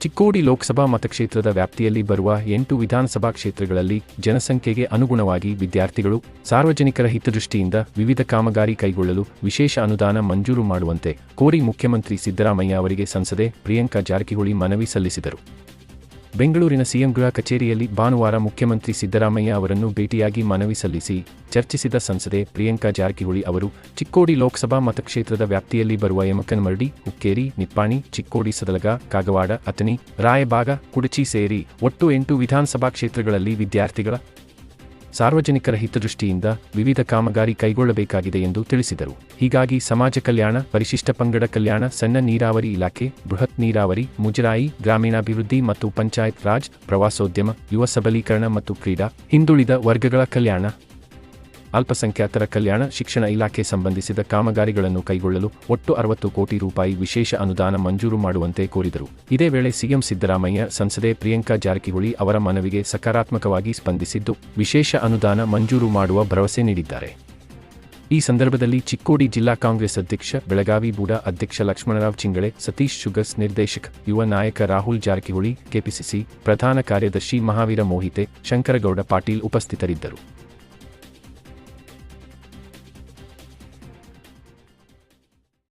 ಚಿಕ್ಕೋಡಿ ಲೋಕಸಭಾ ಮತಕ್ಷೇತ್ರದ ವ್ಯಾಪ್ತಿಯಲ್ಲಿ ಬರುವ ಎಂಟು ವಿಧಾನಸಭಾ ಕ್ಷೇತ್ರಗಳಲ್ಲಿ ಜನಸಂಖ್ಯೆಗೆ ಅನುಗುಣವಾಗಿ ವಿದ್ಯಾರ್ಥಿಗಳು ಸಾರ್ವಜನಿಕರ ಹಿತದೃಷ್ಟಿಯಿಂದ ವಿವಿಧ ಕಾಮಗಾರಿ ಕೈಗೊಳ್ಳಲು ವಿಶೇಷ ಅನುದಾನ ಮಂಜೂರು ಮಾಡುವಂತೆ ಕೋರಿ ಮುಖ್ಯಮಂತ್ರಿ ಸಿದ್ದರಾಮಯ್ಯ ಅವರಿಗೆ ಸಂಸದೆ ಪ್ರಿಯಾಂಕಾ ಜಾರಕಿಹೊಳಿ ಮನವಿ ಸಲ್ಲಿಸಿದರು. ಬೆಂಗಳೂರಿನ ಸಿಎಂ ಗೃಹ ಕಚೇರಿಯಲ್ಲಿ ಭಾನುವಾರ ಮುಖ್ಯಮಂತ್ರಿ ಸಿದ್ದರಾಮಯ್ಯ ಅವರನ್ನು ಭೇಟಿಯಾಗಿ ಮನವಿ ಸಲ್ಲಿಸಿ ಚರ್ಚಿಸಿದ ಸಂಸದೆ ಪ್ರಿಯಾಂಕಾ ಜಾರಕಿಹೊಳಿ ಅವರು, ಚಿಕ್ಕೋಡಿ ಲೋಕಸಭಾ ಮತಕ್ಷೇತ್ರದ ವ್ಯಾಪ್ತಿಯಲ್ಲಿ ಬರುವ ಯಮಕನಮರಡಿ, ಹುಕ್ಕೇರಿ, ನಿಪ್ಪಾಣಿ, ಚಿಕ್ಕೋಡಿ, ಸದಲಗ, ಕಾಗವಾಡ ಅತನಿ ರಾಯಬಾಗ ಕುಡಚಿ ಸೇರಿ ಒಟ್ಟು ಎಂಟು ವಿಧಾನಸಭಾ ಕ್ಷೇತ್ರಗಳಲ್ಲಿ ವಿದ್ಯಾರ್ಥಿಗಳ ಸಾರ್ವಜನಿಕರ ಹಿತದೃಷ್ಟಿಯಿಂದ ವಿವಿಧ ಕಾಮಗಾರಿ ಕೈಗೊಳ್ಳಬೇಕಾಗಿದೆ ಎಂದು ತಿಳಿಸಿದರು. ಹೀಗಾಗಿ ಸಮಾಜ ಕಲ್ಯಾಣ, ಪರಿಶಿಷ್ಟ ಪಂಗಡ ಕಲ್ಯಾಣ, ಸಣ್ಣ ನೀರಾವರಿ ಇಲಾಖೆ, ಬೃಹತ್ ನೀರಾವರಿ, ಮುಜರಾಯಿ, ಗ್ರಾಮೀಣಾಭಿವೃದ್ಧಿ ಮತ್ತು ಪಂಚಾಯತ್ ರಾಜ್, ಪ್ರವಾಸೋದ್ಯಮ, ಯುವ ಸಬಲೀಕರಣ ಮತ್ತು ಕ್ರೀಡಾ ಹಿಂದುಳಿದ ವರ್ಗಗಳ ಕಲ್ಯಾಣ ಅಲ್ಪಸಂಖ್ಯಾತರ ಕಲ್ಯಾಣ, ಶಿಕ್ಷಣ ಇಲಾಖೆ ಸಂಬಂಧಿಸಿದ ಕಾಮಗಾರಿಗಳನ್ನು ಕೈಗೊಳ್ಳಲು ಒಟ್ಟು ಅರವತ್ತು ಕೋಟಿ ರೂಪಾಯಿ ವಿಶೇಷ ಅನುದಾನ ಮಂಜೂರು ಮಾಡುವಂತೆ ಕೋರಿದರು. ಇದೇ ವೇಳೆ ಸಿಎಂ ಸಿದ್ದರಾಮಯ್ಯ ಸಂಸದೆ ಪ್ರಿಯಾಂಕಾ ಜಾರಕಿಹೊಳಿ ಅವರ ಮನವಿಗೆ ಸಕಾರಾತ್ಮಕವಾಗಿ ಸ್ಪಂದಿಸಿದ್ದು, ವಿಶೇಷ ಅನುದಾನ ಮಂಜೂರು ಮಾಡುವ ಭರವಸೆ ನೀಡಿದ್ದಾರೆ. ಈ ಸಂದರ್ಭದಲ್ಲಿ ಚಿಕ್ಕೋಡಿ ಜಿಲ್ಲಾ ಕಾಂಗ್ರೆಸ್ ಅಧ್ಯಕ್ಷ, ಬೆಳಗಾವಿ ಬೂಡ ಅಧ್ಯಕ್ಷ ಲಕ್ಷ್ಮಣರಾವ್ ಚಿಂಗಳೆ, ಸತೀಶ್ ಶುಗರ್ಸ್ ನಿರ್ದೇಶಕ, ಯುವ ನಾಯಕ ರಾಹುಲ್ ಜಾರಕಿಹೊಳಿ, ಕೆಪಿಸಿಸಿ ಪ್ರಧಾನ ಕಾರ್ಯದರ್ಶಿ ಮಹಾವೀರ ಮೋಹಿತೆ, ಶಂಕರಗೌಡ ಪಾಟೀಲ್ ಉಪಸ್ಥಿತರಿದ್ದರು.